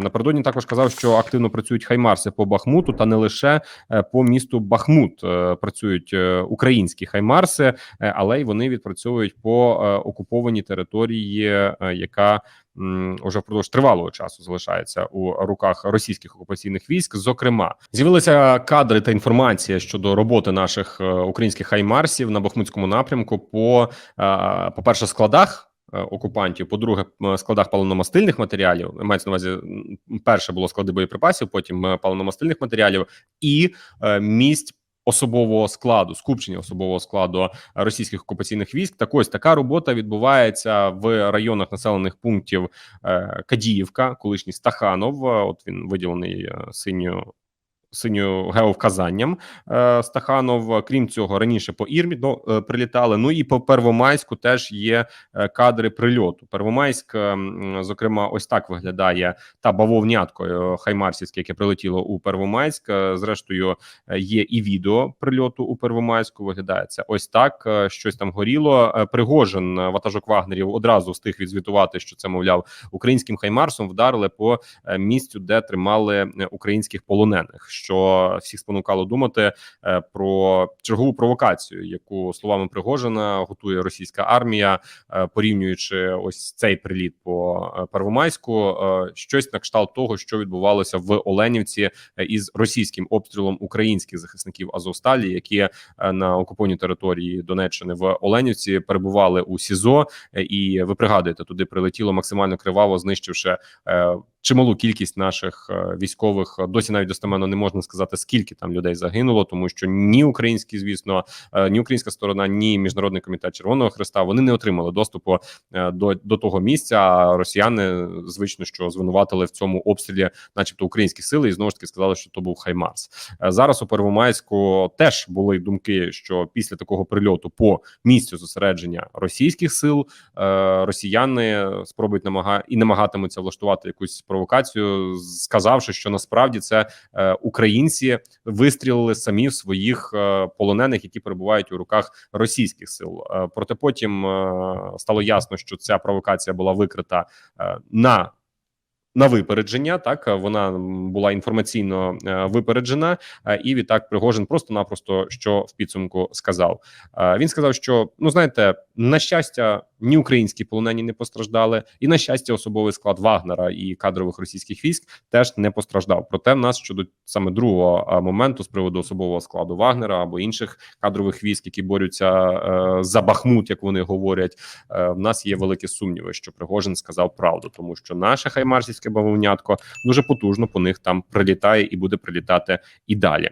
Напередодні також казав, що активно працюють хаймарси по Бахмуту, та не лише е, по місту Бахмут е, працюють е, українські хаймарси, але й вони відпрацьовують по окупованій території, яка уже впродовж тривалого часу залишається у руках російських окупаційних військ. Зокрема, з'явилися кадри та інформація щодо роботи наших українських хаймарсів на Бахмутському напрямку по, по перше, складах. Е, Окупантів, по-друге, складах паливно-мастильних матеріалів мається на увазі перше було склади боєприпасів, потім е, паливно-мастильних матеріалів і е, місць особового складу, скупчення особового складу російських окупаційних військ. Так ось така робота відбувається в районах населених пунктів Кадіївка, колишній Стаханов. От він виділений е, Синьою геовказанням е, Стаханов. Крім цього, раніше по Ірмі до е, прилітали. Ну і по Первомайську теж є е, кадри прильоту. Первомайськ, е, зокрема, ось так виглядає та бавовнятко е, Хаймарсівське, яке прилетіло у Первомайськ. Е, Зрештою, є і відео прильоту у Первомайську. Виглядає це ось так. Щось там горіло. Пригожин ватажок Вагнерів одразу встиг відзвітувати, що це мовляв українським хаймарсом вдарили по місцю, де тримали українських полонених, що всіх спонукало думати е, про чергову провокацію, яку словами Пригожина готує російська армія, е, порівнюючи ось цей приліт по е, Первомайську, щось на кшталт того, що відбувалося в Оленівці із російським обстрілом українських захисників Азовсталі, які на окупованій території Донеччини в Оленівці перебували у СІЗО, і ви пригадуєте, туди прилетіло максимально криваво, знищивши. Е, Чималу кількість наших е, військових досі навіть достеменно не можна сказати, скільки там людей загинуло, тому що ні українські, звісно, е, ні українська сторона, ні міжнародний комітет Червоного Христа вони не отримали доступу е, до, до того місця. А росіяни звично що звинуватили в цьому обстрілі, начебто українські сили, і знову ж таки сказали, що то був Хаймарс. Е, Зараз у Первомайську теж були думки, що після такого прильоту по місцю зосередження російських сил е, росіяни спробують намага і намагатимуться влаштувати якусь провокацію, сказавши, що насправді це е, українці вистрілили самі в своїх е, полонених, які перебувають у руках російських сил. Е, проте потім стало ясно, що ця провокація була викрита на на випередження, так вона була інформаційно випереджена, і відтак Пригожин просто-напросто що в підсумку сказав. Він сказав, що ну знаєте, на щастя, ні українські полонені не постраждали, і на щастя, особовий склад Вагнера і кадрових російських військ теж не постраждав. Проте, в нас щодо саме другого моменту з приводу особового складу Вагнера або інших кадрових військ, які борються е, за Бахмут, як вони говорять. Е, в нас є великі сумніви, що Пригожин сказав правду, тому що наше хаймарсівське бавовнятко дуже потужно по них там прилітає і буде прилітати і далі.